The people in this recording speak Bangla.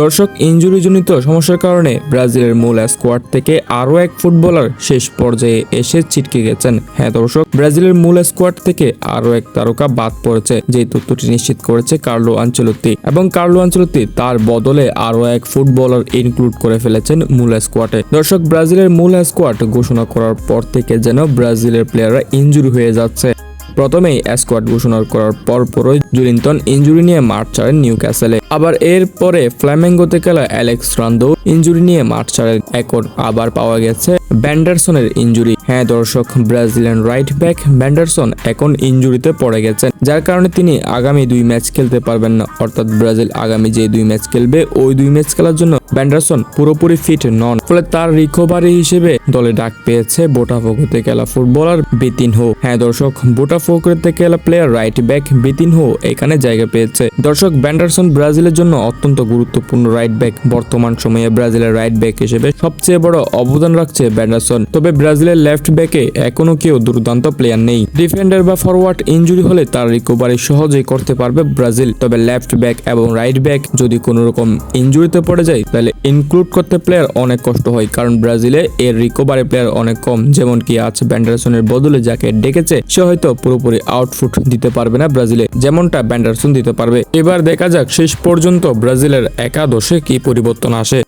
দর্শক ইঞ্জুরিজনিত সমস্যার কারণে ব্রাজিলের মূল স্কোয়াড থেকে আরও এক ফুটবলার শেষ পর্যায়ে এসে ছিটকে গেছেন। হ্যাঁ দর্শক, ব্রাজিলের মূল স্কোয়াড থেকে আরও এক তারকা বাদ পড়েছে, যে তথ্যটি নিশ্চিত করেছে কার্লো আঞ্চলত্তি এবং কার্লো আঞ্চলত্তি তার বদলে আরও এক ফুটবলার ইনক্লুড করে ফেলেছেন মূল স্কোয়াডে দর্শক, ব্রাজিলের মূল স্কোয়াড ঘোষণা করার পর থেকে যেন ব্রাজিলের প্লেয়াররা ইনজুরি হয়ে যাচ্ছে। প্রথমেই স্কোয়াড ঘোষণা করার পরপরই জুলিনটন ইঞ্জুরি নিয়ে মাঠ ছাড়েন নিউ ক্যাসেলে আবার এর পরে ফ্ল্যামেঙ্গোতে খেলা অ্যালেক্স রান্দো ইঞ্জুরি নিয়ে মাঠ ছাড়েন এখন আবার পাওয়া গেছে ব্যান্ডারসনের ইঞ্জুরি। হ্যাঁ দর্শক, ব্রাজিলিয়ান রাইট ব্যাক ব্যান্ডারসন এখন ইঞ্জুরিতে পড়ে গেছেন, যার কারণে তিনি আগামী দুই ম্যাচ খেলতে পারবেন না। অর্থাৎ ব্রাজিল আগামী যে দুই ম্যাচ খেলবে, ওই দুই ম্যাচ খেলার জন্য ব্যান্ডারসন পুরোপুরি ফিট নন। ফলে তার রিকভারি হিসেবে দলে ডাক পেয়েছে বোটাফোকোতে খেলা ফুটবলার বিতিন হো হ্যাঁ দর্শক বোটাফোকোতে খেলা প্লেয়ার রাইট ব্যাক বিতিন হো এখানে জায়গা পেয়েছে। দর্শক, ব্যান্ডারসন ব্রাজিলের জন্য অত্যন্ত গুরুত্বপূর্ণ রাইট ব্যাক বর্তমান সময়ে ব্রাজিলের রাইট ব্যাক হিসেবে সবচেয়ে বড় অবদান রাখছে ব্যান্ডারসন। তবে ব্রাজিলের লেফট ব্যাকে এখনও কেউ দুর্দান্ত প্লেয়ার নেই। ডিফেন্ডার বা ফরওয়ার্ড ইঞ্জুরি হলে তার রিকভারি সহজেই করতে পারবে ব্রাজিল। তবে লেফট ব্যাক এবং রাইট ব্যাক যদি কোনো রকম ইনজুরিতে পড়ে যায়, তাহলে ইনক্লুড করতে প্লেয়ার অনেক কষ্ট হয়, কারণ ব্রাজিলে এর রিকভারি প্লেয়ার অনেক কম। যেমন কি আছে ব্যান্ডারসনের বদলে যাকে ডেকেছে, সে হয়তো পুরোপুরি আউটফুট দিতে পারবে না ব্রাজিলে। যেমনটা ব্যান্ডারসন দিতে পারবে? এবার দেখা যাক শেষ পর্যন্ত ব্রাজিলের একাদশে কি পরিবর্তন আসে।